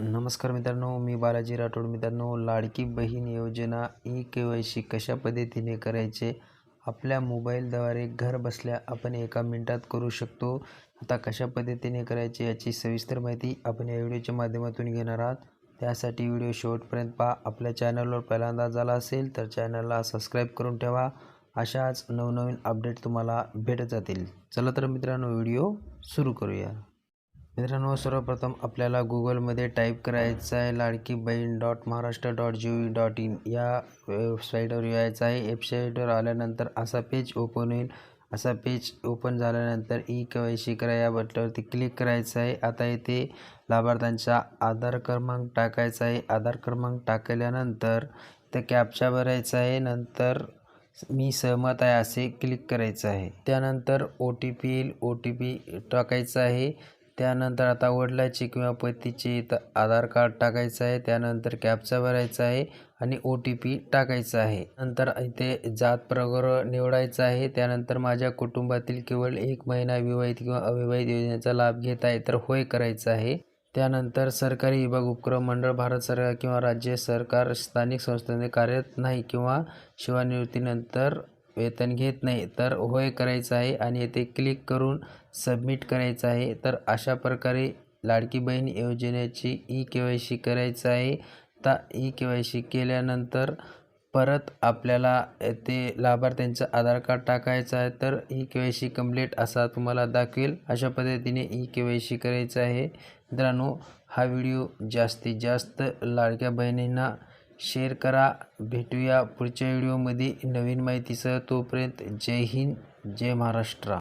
नमस्कार मित्रांनो मी बालाजी राठोड मित्रांनो. लाडकी बहीण योजना ई के वाय सी कशा पद्धतीने करायचे? आपल्या मोबाईलद्वारे घर बसल्या आपण एका मिनटात करू शकतो. आता कशा पद्धतीने करायचे याची सविस्तर माहिती आपण या व्हिडिओच्या माध्यमातून घेणार आहात. त्यासाठी व्हिडिओ शेवटपर्यंत पहा. आपल्या चॅनलवर पहिल्यांदा झाला असेल तर चॅनलला सबस्क्राईब करून ठेवा. अशाच नवनवीन अपडेट तुम्हाला भेटत जातील. चला तर मित्रांनो व्हिडिओ सुरू करूया. मित्रांनो सर्वप्रथम आपल्याला गुगलमध्ये टाईप करायचं आहे Ladki Bahin dot Maharashtra dot G V dot in या वेबसाईटवर यायचं आहे. वेबसाईटवर आल्यानंतर असा पेज ओपन होईल. असा पेज ओपन झाल्यानंतर ई के वाय सी करा या बटनावरती क्लिक करायचं आहे. आता इथे लाभार्थ्यांचा आधार क्रमांक टाकायचा आहे. आधार क्रमांक टाकल्यानंतर ते कॅप्चा भरायचा आहे. नंतर मी सहमत आहे असे क्लिक करायचं आहे. त्यानंतर ओ टी पी येईल. ओ टी पी टाकायचं आहे. त्यानंतर आता वडिलाचे किंवा पतीचे इथं आधार कार्ड टाकायचं आहे. त्यानंतर कॅपचा भरायचा आहे आणि ओ टी पी टाकायचा आहे. नंतर इथे जात प्रकार निवडायचा आहे. त्यानंतर माझ्या कुटुंबातील केवळ एक महिना विवाहित किंवा अविवाहित योजनेचा लाभ घेत आहे तर होय करायचं आहे. त्यानंतर सरकारी विभाग उपक्रम मंडळ भारत सरकार किंवा राज्य सरकार स्थानिक संस्थांमध्ये कार्यरत नाही किंवा सेवानिवृत्तीनंतर वेतन घेत नाही तर होय करायचं आहे आणि येथे क्लिक करून सबमिट करायचं आहे. तर अशा प्रकारे लाडकी बहीण योजनेची ई के वाय सी करायचं आहे. तर ई के वाय सी केल्यानंतर परत आपल्याला ते लाभार्थ्यांचं आधार कार्ड टाकायचं आहे. तर E K Y C complete असा तुम्हाला दाखवेल. अशा पद्धतीने ई के वाय सी करायचं आहे. मित्रांनो हा व्हिडिओ जास्तीत जास्त लाडक्या बहिणींना शेअर करा. भेटूया पुढच्या व्हिडिओमध्ये. नवीन माहितीसह तोपर्यंत जय हिंद जय महाराष्ट्र.